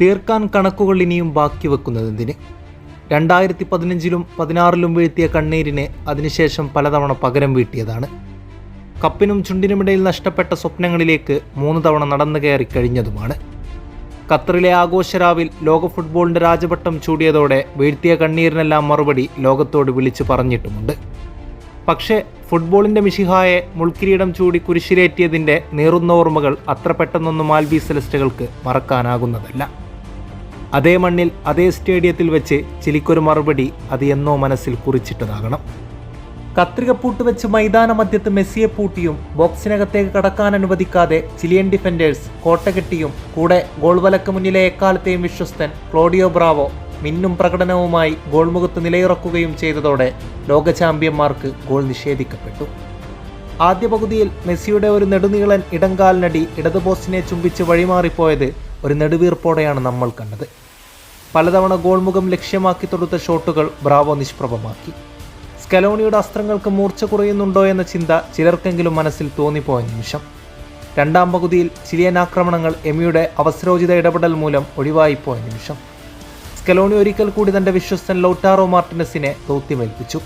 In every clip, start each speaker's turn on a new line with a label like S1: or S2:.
S1: തീർക്കാൻ കണക്കുകൾ ഇനിയും ബാക്കി വെക്കുന്നതെന്തിന് രണ്ടായിരത്തി പതിനഞ്ചിലും പതിനാറിലും വീഴ്ത്തിയ കണ്ണീരിനെ അതിനുശേഷം പലതവണ പകരം വീട്ടിയതാണ്. കപ്പിനും ചുണ്ടിനുമിടയിൽ നഷ്ടപ്പെട്ട സ്വപ്നങ്ങളിലേക്ക് മൂന്ന് തവണ നടന്നു കയറി കഴിഞ്ഞതുമാണ്. ഖത്തറിലെ ആഘോഷരാവിൽ ലോക ഫുട്ബോളിന്റെ രാജപട്ടം ചൂടിയതോടെ വീഴ്ത്തിയ കണ്ണീരിനെല്ലാം മറുപടി ലോകത്തോട് വിളിച്ചു പറഞ്ഞിട്ടുമുണ്ട്. പക്ഷേ ഫുട്ബോളിന്റെ മിഷിഹായെ മുൾക്കിരീടം ചൂടി കുരിശിലേറ്റിയതിന്റെ നീറുന്ന ഓർമ്മകൾ അത്ര പെട്ടെന്നൊന്നും ആൽബി സെലസ്റ്റുകൾക്ക് മറക്കാനാകുന്നതല്ല. അതേ മണ്ണിൽ അതേ സ്റ്റേഡിയത്തിൽ വെച്ച് ചിലിക്കൊരു മറുപടി അത് എന്നോ മനസ്സിൽ കുറിച്ചിട്ടതാകണം. കത്രികപ്പൂട്ട് വെച്ച് മൈതാന മധ്യത്ത് മെസ്സിയെ പൂട്ടിയും ബോക്സിനകത്തേക്ക് കടക്കാൻ അനുവദിക്കാതെ ചിലിയൻ ഡിഫൻഡേഴ്സ് കോട്ട കെട്ടിയും കൂടെ ഗോൾ വലക്ക് മുന്നിലെ എക്കാലത്തെയും വിശ്വസ്തൻ ക്ലോഡിയോ ബ്രാവോ മിന്നും പ്രകടനവുമായി ഗോൾമുഖത്ത് നിലയുറക്കുകയും ചെയ്തതോടെ ലോക ചാമ്പ്യന്മാർക്ക് ഗോൾ നിഷേധിക്കപ്പെട്ടു. ആദ്യ പകുതിയിൽ മെസ്സിയുടെ ഒരു നെടുനീളൻ ഇടങ്കാലിനടി ഇടതു പോസ്റ്റിനെ ചുംബിച്ച് വഴിമാറിപ്പോയത് ഒരു നെടുവീർപ്പോടെയാണ് നമ്മൾ കണ്ടത്. പലതവണ ഗോൾമുഖം ലക്ഷ്യമാക്കി തൊടുത്ത ഷോട്ടുകൾ ബ്രാവോ നിഷ്പ്രഭമാക്കി. സ്കലോണിയുടെ അസ്ത്രങ്ങൾക്ക് മൂർച്ച കുറയുന്നുണ്ടോ എന്ന ചിന്ത ചിലർക്കെങ്കിലും മനസ്സിൽ തോന്നിപ്പോയ നിമിഷം. രണ്ടാം പകുതിയിൽ ചിലിയൻ ആക്രമണങ്ങൾ എമിയുടെ അവസരോചിത ഇടപെടൽ മൂലം ഒഴിവായിപ്പോയ നിമിഷം. സ്കലോണി ഒരിക്കൽ കൂടി തന്റെ വിശ്വസ്തൻ ലൗട്ടാറോ മാർട്ടിനസിനെ ദൗത്യമേൽപ്പിച്ചു.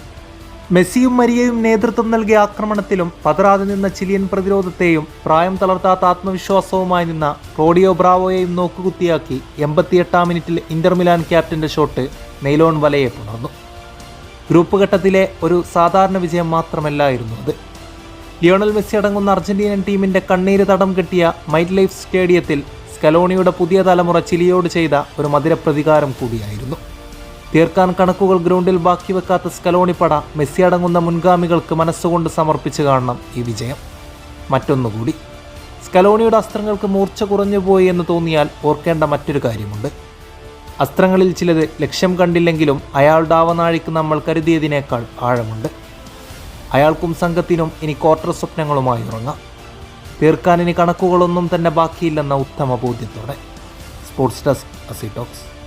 S1: മെസ്സിയും മരിയയും നേതൃത്വം നൽകിയ ആക്രമണത്തിലും പതറാതെ നിന്ന ചിലിയൻ പ്രതിരോധത്തെയും പ്രായം തളർത്താത്ത ആത്മവിശ്വാസവുമായി നിന്ന റോഡിയോ ബ്രാവോയെയും നോക്കുകുത്തിയാക്കി എൺപത്തിയെട്ടാം മിനിറ്റിൽ ഇന്റർമിലാൻ ക്യാപ്റ്റന്റെ ഷോട്ട് നെയ്ലോൺ വലയെ പുണർന്നു. ഗ്രൂപ്പ് ഘട്ടത്തിലെ ഒരു സാധാരണ വിജയം മാത്രമല്ലായിരുന്നു അത്. ലിയോണൽ മെസ്സി അടങ്ങുന്ന അർജന്റീനൻ ടീമിന്റെ കണ്ണീര് തടം കെട്ടിയ മൈറ്റ് ലൈഫ് സ്റ്റേഡിയത്തിൽ സ്കലോണിയുടെ പുതിയ തലമുറ ചിലിയോട് ചെയ്ത ഒരു മധുര പ്രതികാരം കൂടിയായിരുന്നു. തീർക്കാൻ കണക്കുകൾ ഗ്രൗണ്ടിൽ ബാക്കി വെക്കാത്ത സ്കലോണിപ്പട മെസ്സി അടങ്ങുന്ന മുൻഗാമികൾക്ക് മനസ്സുകൊണ്ട് സമർപ്പിച്ച് കാണണം ഈ വിജയം. മറ്റൊന്നുകൂടി സ്കലോണിയുടെ അസ്ത്രങ്ങൾക്ക് മൂർച്ച കുറഞ്ഞുപോയി എന്ന് തോന്നിയാൽ ഓർക്കേണ്ട മറ്റൊരു കാര്യമുണ്ട്. അസ്ത്രങ്ങളിൽ ചിലത് ലക്ഷ്യം കണ്ടില്ലെങ്കിലും അയാളുടെ ആവനാഴിക്ക് നമ്മൾ കരുതിയതിനേക്കാൾ ആഴമുണ്ട്. അയാൾക്കും സംഘത്തിനും ഇനി ക്വാർട്ടർ സ്വപ്നങ്ങളുമായി ഉറങ്ങാം. തീർക്കാൻ ഇനി കണക്കുകളൊന്നും തന്നെ ബാക്കിയില്ലെന്ന ഉത്തമ ബോധ്യത്തോടെ. സ്പോർട്സ് ഡെസ്ക് അസി ടോക്സ്.